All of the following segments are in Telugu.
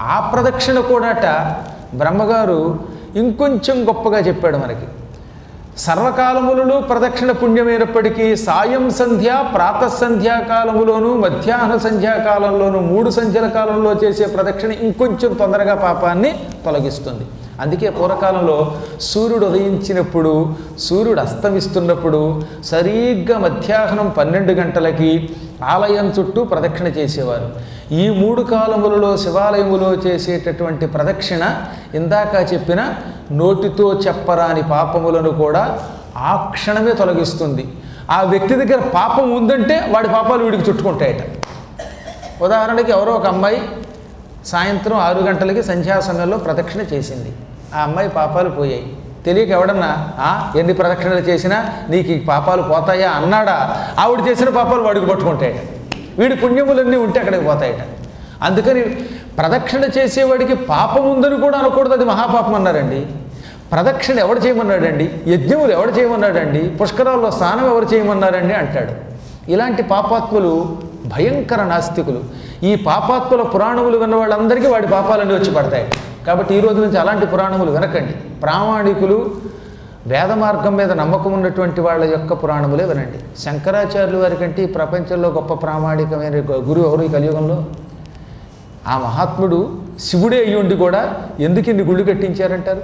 ఆ ప్రదక్షిణ కూడాట బ్రహ్మగారు ఇంకొంచెం గొప్పగా చెప్పాడు మనకి. సర్వకాలములలో ప్రదక్షిణ పుణ్యమైనప్పటికీ సాయం సంధ్య ప్రాత సంధ్యాకాలములోను మధ్యాహ్న సంధ్యాకాలంలోను మూడు సంధ్యల కాలంలో చేసే ప్రదక్షిణ ఇంకొంచెం తొందరగా పాపాన్ని తొలగిస్తుంది. అందుకే పూర్వకాలంలో సూర్యుడు ఉదయించినప్పుడు సూర్యుడు అస్తమిస్తున్నప్పుడు సరిగ్గా మధ్యాహ్నం పన్నెండు గంటలకి ఆలయం చుట్టూ ప్రదక్షిణ చేసేవారు. ఈ మూడు కాలములలో శివాలయములో చేసేటటువంటి ప్రదక్షిణ ఇందాక చెప్పిన నోటితో చెప్పరాని పాపములను కూడా ఆ క్షణమే తొలగిస్తుంది. ఆ వ్యక్తి దగ్గర పాపం ఉందంటే వాడి పాపాలు వీడికి చుట్టుకుంటాయట. ఉదాహరణకి ఎవరో ఒక అమ్మాయి సాయంత్రం ఆరు గంటలకి సంధ్యా సమయంలో ప్రదక్షిణ చేసింది. ఆ అమ్మాయి పాపాలు పోయాయి. తెలియక ఎవడన్నా "ఆ, ఎన్ని ప్రదక్షిణలు చేసినా నీకు ఈ పాపాలు పోతాయా? అన్నాడా. ఆవిడ చేసిన పాపాలు వాడికి పట్టుకుంటాయట వీడి పుణ్యములన్నీ ఉంటే అక్కడికి పోతాయట. అందుకని ప్రదక్షిణ చేసేవాడికి పాపం ఉందని కూడా అనకూడదు అది మహాపాపం అన్నారండి. ప్రదక్షిణ ఎవడు చేయమన్నాడండి? యజ్ఞములు ఎవడు చేయమన్నాడండి? పుష్కరాల్లో స్నానం ఎవరు చేయమన్నారండి? అంటాడు. ఇలాంటి పాపాత్ములు భయంకర నాస్తికులు. ఈ పాపాత్ముల పురాణములు విన్న వాళ్ళందరికీ వాడి పాపాలన్నీ వచ్చి పడతాయి. కాబట్టి ఈ రోజు నుంచి అలాంటి పురాణములు వినకండి. ప్రామాణికులు వేద మార్గం మీద నమ్మకం ఉన్నటువంటి వాళ్ళ యొక్క పురాణములే వినండి. శంకరాచార్యులు వారి కంటే ఈ ప్రపంచంలో గొప్ప ప్రామాణికమైన గురువు ఎవరు ఈ కలియుగంలో? ఆ మహాత్ముడు శివుడే అయ్యుండి కూడా ఎందుకు ఇన్ని గుళ్ళు కట్టించారంటారు?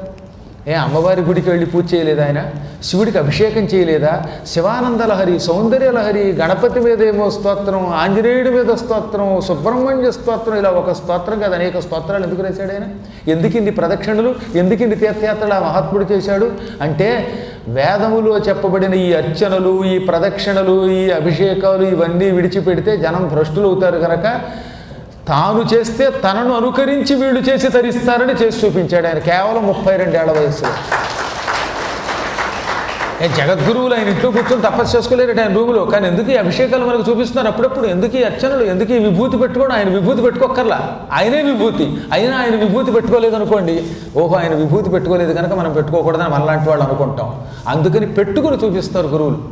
ఏ అమ్మవారి గుడికి వెళ్ళి పూజ చేయలేదా ఆయన? శివుడికి అభిషేకం చేయలేదా? శివానంద లహరి సౌందర్య లహరి గణపతి మీద ఏమో స్తోత్రం ఆంజనేయుడి మీద స్తోత్రం సుబ్రహ్మణ్య స్తోత్రం ఇలా ఒక స్తోత్రం కాదు అనేక స్తోత్రాలు ఎందుకు రాశాడు ఆయన? ఎందుకింది ప్రదక్షిణలు? ఎందుకింది తీర్థయాత్రలు ఆ మహాత్ముడు చేశాడు? అంటే వేదములో చెప్పబడిన ఈ అర్చనలు ఈ ప్రదక్షిణలు ఈ అభిషేకాలు ఇవన్నీ విడిచిపెడితే జనం భ్రష్టులు అవుతారు కనుక తాను చేస్తే తనను అనుకరించి వీళ్ళు చేసి తరిస్తారని చేసి చూపించాడు ఆయన కేవలం ముప్పై రెండేళ్ళ వయసులో. ఏ జగద్గురువులు ఆయన ఇంట్లో కూర్చొని తపస్సు చేసుకోలేరు ఆయన రూములో. కానీ ఎందుకు ఈ అభిషేకాలు మనకు చూపిస్తున్నారు అప్పుడప్పుడు? ఎందుకు ఈ అర్చనలు? ఎందుకు ఈ విభూతి పెట్టుకోవడం? ఆయన విభూతి పెట్టుకోకర్లా ఆయనే విభూతి. అయినా ఆయన విభూతి పెట్టుకోలేదు అనుకోండి ఓహో ఆయన విభూతి పెట్టుకోలేదు కనుక మనం పెట్టుకోకూడదని మనలాంటి వాళ్ళు అనుకుంటాం. అందుకని పెట్టుకుని చూపిస్తారు గురువులు.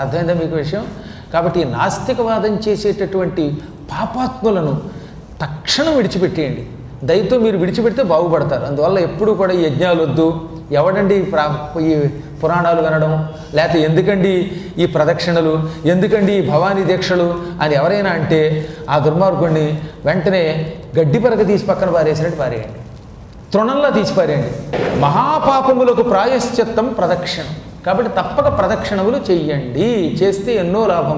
అర్థమైందా మీకు విషయం? కాబట్టి ఈ నాస్తికవాదం చేసేటటువంటి పాపాత్ములను తక్షణం విడిచిపెట్టేయండి. దయతో మీరు విడిచిపెడితే బాగుపడతారు. అందువల్ల ఎప్పుడు కూడా ఈ యజ్ఞాలు వద్దు. ఎవడండి ప్రా ఈ పురాణాలు వినడం? లేకపోతే ఎందుకండి ఈ ప్రదక్షిణలు? ఎందుకండి ఈ భవానీ దీక్షలు? అని ఎవరైనా అంటే ఆ దుర్మార్గుడిని వెంటనే గడ్డి పరక తీసి పక్కన పారేసినట్టు పారేయండి. తృణంలా తీసి పారేయండి. మహాపాపములకు ప్రాయశ్చిత్తం ప్రదక్షిణం. కాబట్టి తప్పక ప్రదక్షిణములు చెయ్యండి. చేస్తే ఎన్నో లాభం.